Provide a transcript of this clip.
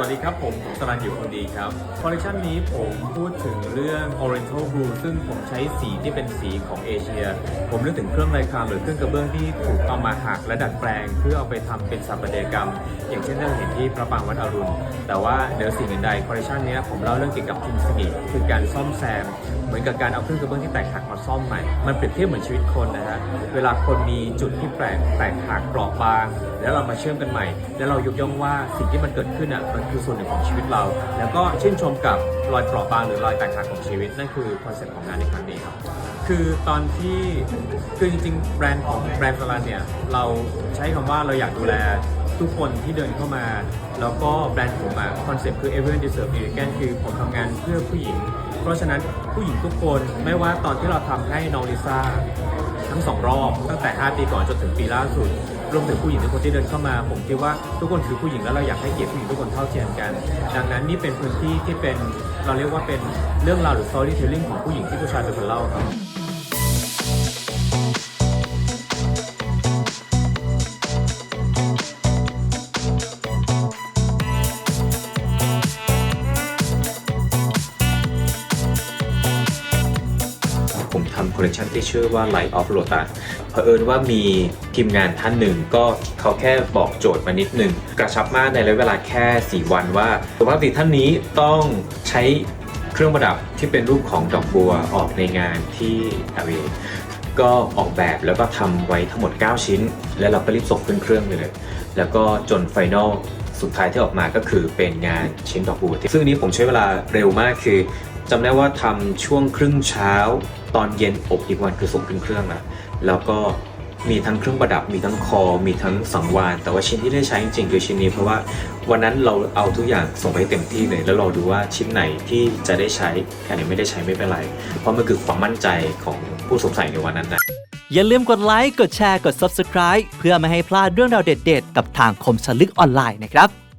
วัสดีครับ ผมผมสรันอยู่คนดีครับคอลเลคชันนี้ผมพูดถึงเรื่อง Oriental Blue ซึ่งผมใช้สีที่เป็นสีของเอเชีย ผมนึกถึงเครื่องไรคามหรือเครื่องกระเบื้องที่ถูกเอามาหักและดัดแปลง เพื่อเอาไปทำเป็นสถาปัตยกรรม อย่างเช่นที่เราเห็นที่พระปรางวัดอรุณ แต่ว่าเหนือสิ่งอื่นใดคอลเลคชันนี้ผมเล่าเรื่องเกี่ยวกับทินสกิคือการซ่อมแซมเหมือนกับการเอาเครื่องกระเบื้องที่แตกหักมาซ่อมใหม่ มันเปรียบเทียบเหมือนชีวิตคนนะฮะเวลาคนมีจุดที่แปลกแตกหักเปราะบาง แล้วเรามาเชื่อมกันใหม่ แล้วเรายกย่องว่าสิ่งที่มันเกิดขึ้นอะมันคือส่วนหนึ่งของชีวิตเรา แล้วก็ชื่นชมกับรอยเปราะบางหรือรอยแตกหักของชีวิต นั่นคือคอนเซ็ปต์ของงานในครั้งนี้ครับ คือตอนที่คือจริงๆ แบรนด์ของแบรนด์สลันเนี่ยเราใช้คำว่าเราอยากดูแลทุกคนที่เดินเข้ามา แล้วก็แบรนด์ผมอะคอนเซ็ปต์คือ everyone deserve elegant คือผมทำงานเพื่อผู้หญิง เพราะฉะนั้นผู้หญิงทุกคนไม่ว่าตอนที่เราทำให้น้องลิซ่าทั้งสองรอบตั้งแต่ 5 ปีก่อนจนถึงปีล่าสุด รวมถึงผู้หญิงทุกคนที่เดินเข้ามา ผมคิดว่าทุกคนคือผู้หญิงแล้วเราอยากให้เกียรติผู้หญิงทุกคนเท่าเทียมกัน ดังนั้นนี่เป็นพื้นที่ที่เป็นเราเรียกว่าเป็นเรื่องราวหรือ storytelling ของผู้หญิงที่ผู้ชายเป็นคนเล่าครับ ผมทำคอลเลคชันที่ชื่อว่า Light of Lotus เผอิญว่ามีทีมงานท่านหนึ่งก็เขาแค่บอกโจทย์มานิดหนึ่งกระชับมากในระยะเวลาแค่ 4 วันว่าสุภาพสตรีท่านนี้ต้องใช้เครื่องประดับที่เป็นรูปของดอกบัวออกในงานที่ LA ก็ออกแบบแล้วก็ทำไว้ทั้งหมด 9 ชิ้น แล้วเราก็รีบส่งขึ้นเครื่องเลย แล้วก็จนไฟนอลสุดท้ายที่ออกมาก็คือเป็นงานชิ้นดอกบัวซึ่งนี้ผมใช้เวลาเร็วมากคือ จำได้ว่าทำช่วงครึ่งเช้า ตอนเย็นอบอีกวันคือส่งขึ้นเครื่องนะแล้วก็มีทั้งเครื่องประดับมีทั้งคอ มีทั้งสังวาน แต่ว่าชิ้นที่ได้ใช้จริงๆคือชิ้นนี้เพราะว่าวันนั้นเราเอาทุกอย่างส่งไปเต็มที่เลย แล้วเราดูว่าชิ้นไหนที่จะได้ใช้แค่ไหนไม่ได้ใช้ไม่เป็นไร เพราะมันคือความมั่นใจของผู้สวมใส่ในวันนั้นนะอย่าลืมกดไลค์กดแชร์กด Subscribe เพื่อไม่ให้พลาดเรื่องราวเด็ด ๆ กับทางคมสลึกออนไลน์นะครับ